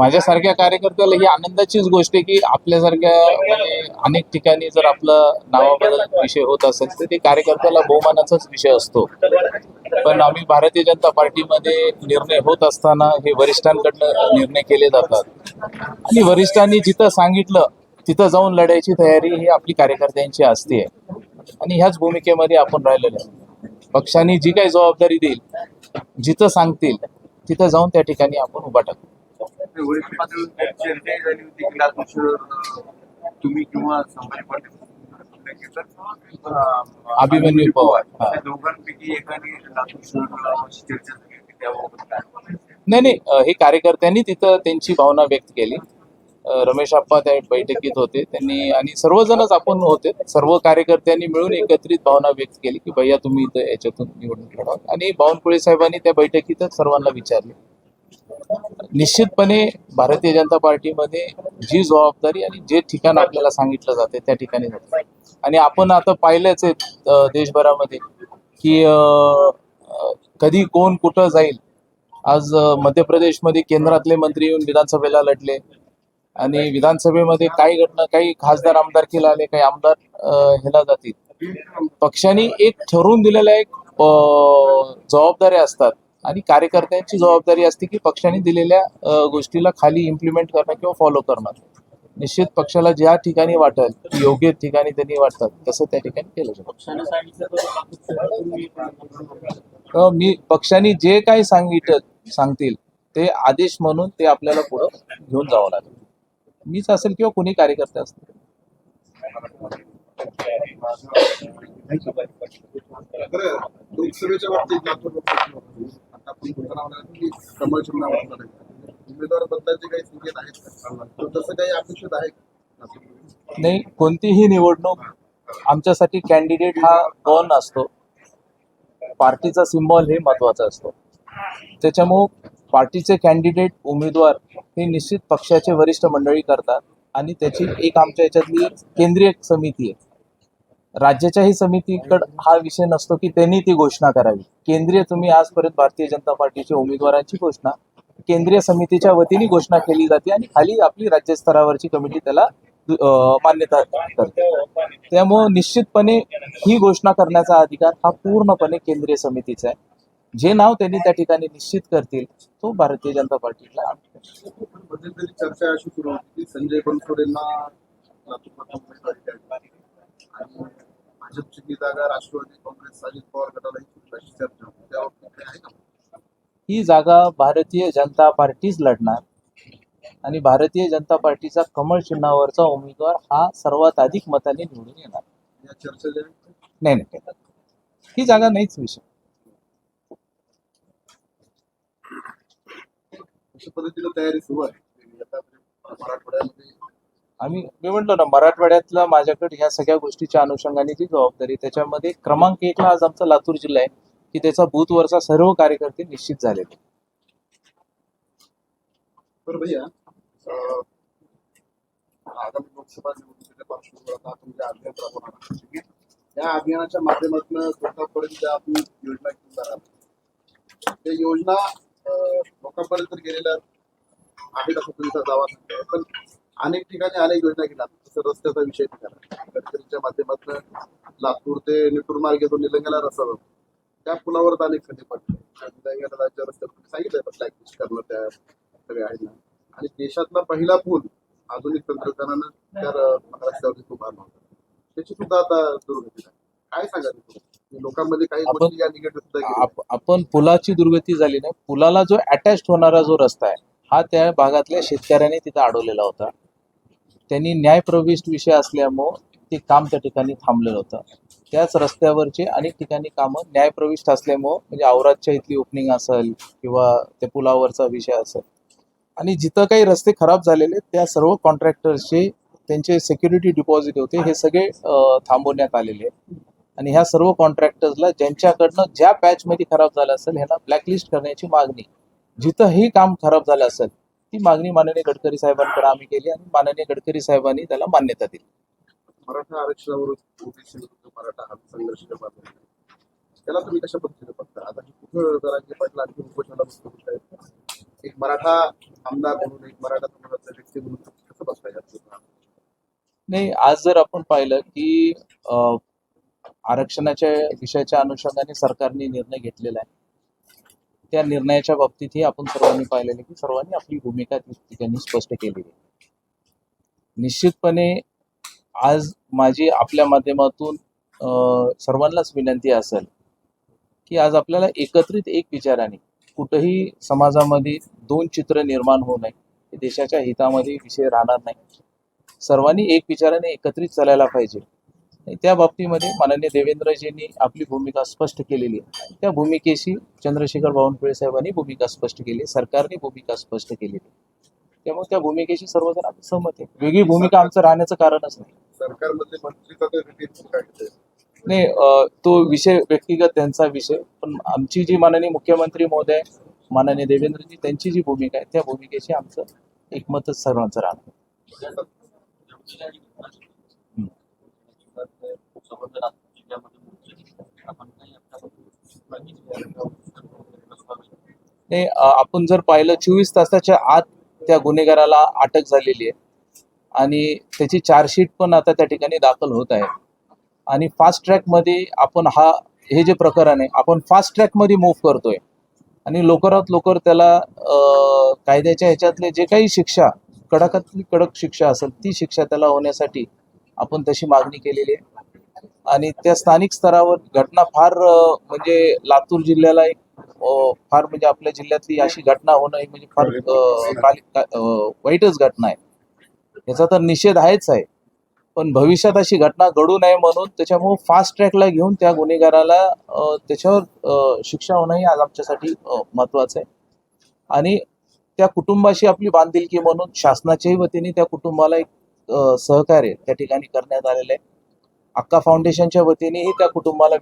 माझ्यासारख्या कार्यकर्त्याला ही आनंदाचीच गोष्ट आहे की आपल्यासारख्या म्हणजे अनेक ठिकाणी जर आपलं नावाबद्दल विषय होत असेल तर ते कार्यकर्त्याला बहुमानाचाच विषय असतो. पण आम्ही भारतीय जनता पार्टीमध्ये निर्णय होत असताना हे वरिष्ठांकडनं निर्णय केले जातात. आणि वरिष्ठांनी जिथं सांगितलं तिथं जाऊन लढायची तयारी ही आपली कार्यकर्त्यांची असते. आणि ह्याच भूमिकेमध्ये आपण राहिलेलो आहे. पक्षाने जी काही जबाबदारी देईल जिथं सांगतील तिथं जाऊन त्या ठिकाणी आपण उभा टाकू. वरिष्ठ पातळीवर चर्चा झाली होती की लातूर शहर तुम्ही किंवा संभाजी पाटील अभिमन्यू पवार, दोघांपैकी एकाने लातूर शहर चर्चा झाली होती त्याबाबत काय नाही नाही हे कार्यकर्त्यांनी तिथं त्यांची भावना व्यक्त केली. रमेश आप्पा त्या बैठकीत होते त्यांनी आणि सर्वजणच आपण होते. सर्व कार्यकर्त्यांनी मिळून एकत्रित भावना व्यक्त केली की भैया तुम्ही इथं याच्यातून निवडून लढवा आणि बावनकुळे साहेबांनी त्या बैठकीतच सर्वांना विचारले. निश्चितपणे भारतीय जनता पार्टीमध्ये जी जबाबदारी आणि जे ठिकाण आपल्याला सांगितलं जाते त्या ठिकाणी जाते. आणि आपण आता पाहिलंच आहे देशभरामध्ये की अ, कधी कोण कुठं जाईल. आज मध्य प्रदेशमध्ये केंद्रातले मंत्री येऊन विधानसभेला लढले. आणि विधानसभेमध्ये काही घटना काही खासदार आमदार केला आले काही आमदार ह्याला जातील. पक्षाने एक ठरवून दिलेल्या एक जबाबदाऱ्या असतात. आणि कार्यकर्त्यांची जबाबदारी असते की पक्षाने दिलेल्या गोष्टीला खाली इम्प्लिमेंट करणं किंवा फॉलो करणं. निश्चित पक्षाला ज्या ठिकाणी वाटेल योग्य ठिकाणी त्यांनी वाटतात तसं त्या ठिकाणी केलं जातं. मी पक्षाने जे काही सांगितलं सांगतील ते आदेश म्हणून ते आपल्याला पुढं घेऊन जावं लागेल. मीच असेल किंवा कोणी कार्यकर्ते असतील लोकसभेच्या बाबतीत कमळ उमेदवार काही संकेत आहेत तसं काही अपेक्षित आहे नाही कोणतीही निवडणूक आमच्यासाठी कॅन्डिडेट हा कोण असतो? पार्टीचा सिम्बॉल हे महत्त्वाचा असतो. त्याच्यामुळं पार्टीचे कॅन्डिडेट उमेदवार हे निश्चित पक्षाचे वरिष्ठ मंडळी करतात आणि त्याची एक आमच्या याच्यातली केंद्रीय समिती आहे. राज्याच्याही समितीकडे हा विषय नसतो की त्यांनी ती घोषणा करावी. केंद्रीय तुम्ही आजपर्यंत भारतीय जनता पार्टीच्या उमेदवारांची घोषणा केंद्रीय समितीच्या वतीने घोषणा केली जाते आणि खाली आपली राज्य स्तरावरची कमिटी त्याला मान्यता करते. त्यामुळं निश्चितपणे ही घोषणा करण्याचा अधिकार हा पूर्णपणे केंद्रीय समितीचा आहे. जे नाव त्यांनी त्या ठिकाणी निश्चित करतील तो भारतीय जनता पार्टीला चर्चा अशी सुरू होती संजय बनसोडेंना आणि भाजपची जागा राष्ट्रवादी काँग्रेस अजित पवार चर्चा आहे का ही जागा भारतीय जनता पार्टीच लढणार. आणि भारतीय जनता पार्टीचा कमळ चिन्हावरचा उमेदवार हा सर्वात अधिक मताने निवडून येणार. या नाही नाही ही जागा नाहीच विषय. अशा पद्धतीनं तयारी सुरू आहे. मराठवाड्यामध्ये आम्ही मी म्हणतो ना मराठवाड्यातला माझ्याकडे ह्या सगळ्या गोष्टीच्या अनुषंगाने जी जबाबदारी त्याच्यामध्ये क्रमांक एकला आज आमचा लातूर जिल्हा आहे की त्याचा बूथवरचा सर्व कार्यकर्ते निश्चित झालेले. तर भैया आगामी लोकसभा निवडणुकीच्या पार्श्वभूमीवर या अभियानाच्या माध्यमातून लोकांपर्यंत ज्या आपण योजना घेऊन जाणार त्या योजना लोकांपर्यंत गेलेल्या आहेत. असं तुमचा दावा पण अनेक ठिकाणी अनेक योजना गेल्या जसं रस्त्याचा विषय निघाला गडकरीच्या माध्यमातून लातूर ते निटूर मार्गे जो निलंग्याला रस्ता जातो त्या पुलावर अनेक खड्डे पडले. राज्य रस्त्यावर सांगितलं करणं त्या सगळ्या आहेत ना. आणि देशातला पहिला पूल आधुनिक तंत्रज्ञानानं त्या रस्त्यावरती उभारला होता त्याची सुद्धा आता दुर्गती काय सांगा तुम्ही? लोकांमध्ये काही आपण- गोष्टी या निगेटिव्ह सुद्धा गेल्या. आप- आपण पुलाची दुर्गती झाली नाही. पुलाला जो अटॅच होणारा जो रस्ता आहे हा त्या भागातल्या शेतकऱ्यांनी तिथं अडवलेला होता. त्यांनी न्यायप्रविष्ट विषय असल्यामुळं ते काम त्या ठिकाणी थांबलेलं होतं. त्याच रस्त्यावरचे अनेक ठिकाणी कामं न्यायप्रविष्ट असल्यामुळं म्हणजे औरादच्या इथली ओपनिंग असेल किंवा त्या पुलावरचा विषय असेल. आणि जिथं काही रस्ते खराब झालेले त्या सर्व कॉन्ट्रॅक्टर्सचे त्यांचे सिक्युरिटी डिपॉझिट होते हे सगळे थांबवण्यात आलेले आणि ह्या सर्व कॉन्ट्रॅक्टर्सला ज्यांच्याकडनं ज्या पॅचमध्ये खराब झालं असेल ह्यांना ब्लॅकलिस्ट करण्याची मागणी. जिथं हे काम खराब झालं असेल ती मागणी माननीय गडकरी साहेबांकडे आम्ही केली आणि माननीय गडकरी साहेबांनी त्याला मान्यता दिली. मराठा आरक्षणावर मराठा हा संघर्ष. त्याला तुम्ही कशा पद्धतीने बघता? आता हे कुठं जरा पाटील आणखी उपोषणाला बसतो एक मराठा आमदार म्हणून एक मराठा समाजाचा व्यक्ती म्हणून कसं बसवायचं नाही आज जर आपण पाहिलं की आरक्षणाच्या विषयाच्या अनुषंगाने सरकारने निर्णय घेतलेला आहे. त्या निर्णयाच्या बाबतीतही आपण सर्वांनी पाहिलेलं की सर्वांनी आपली भूमिका त्यांनी स्पष्ट केलेली आहे. निश्चितपणे आज माझी आपल्या माध्यमातून सर्वांनाच विनंती असेल की आज आपल्याला एकत्रित एक विचाराने कुठंही समाजामध्ये दोन चित्र निर्माण होऊ नये देशाच्या हितामध्ये विषय राहणार नाही. सर्वांनी एक विचाराने एकत्रित चालायला पाहिजे. त्या बाबतीमध्ये माननीय देवेंद्रजींनी आपली भूमिका स्पष्ट केलेली आहे. त्या भूमिकेशी चंद्रशेखर बावनकुळे साहेबांनी भूमिका स्पष्ट केली सरकारने भूमिका स्पष्ट केलेली. त्यामुळे त्या भूमिकेशी सर्वजण आम्ही सहमत आहे. वेगळी भूमिका आमचं राहण्याचं कारणच नाही. नाही तो विषय व्यक्तिगत त्यांचा विषय पण आमची जी माननीय मुख्यमंत्री महोदय माननीय देवेंद्रजी त्यांची जी भूमिका आहे त्या भूमिकेशी आमचं एकमतच सर्वांचं राहणार. नाही आपण जर पाहिलं चोवीस तासाच्या आत त्या गुन्हेगाराला अटक झालेली आहे. आणि त्याची चार्जशीट पण आता त्या ठिकाणी दाखल होत आहे. आणि फास्ट ट्रॅकमध्ये आपण हा हे जे प्रकरण आहे आपण फास्ट ट्रॅकमध्ये मूव्ह करतोय. आणि लवकरात लवकर त्याला कायद्याच्या ह्याच्यातले जे काही शिक्षा कडकातली कडक शिक्षा असेल ती शिक्षा त्याला होण्यासाठी आपण तशी मागणी केलेली आहे. आणि त्या स्थानिक स्तरावर घटना फार म्हणजे लातूर जिल्ह्याला एक फार म्हणजे आपल्या जिल्ह्यातली अशी घटना होणं ही म्हणजे फार वाईटच घटना आहे. याचा तर निषेध आहेच आहे. पण भविष्यात अशी घटना घडू नये म्हणून त्याच्यामुळे फास्ट ट्रॅकला घेऊन त्या गुन्हेगाराला त्याच्यावर शिक्षा होणं ही आज आमच्यासाठी महत्वाचं आहे. आणि त्या कुटुंबाशी आपली बांधिलकी म्हणून शासनाच्याही वतीने त्या कुटुंबाला एक सहकार्य त्या ठिकाणी करण्यात आलेलं आहे. अक्का फाउंडेशनच्या वतीनेही त्या कुटुंबाला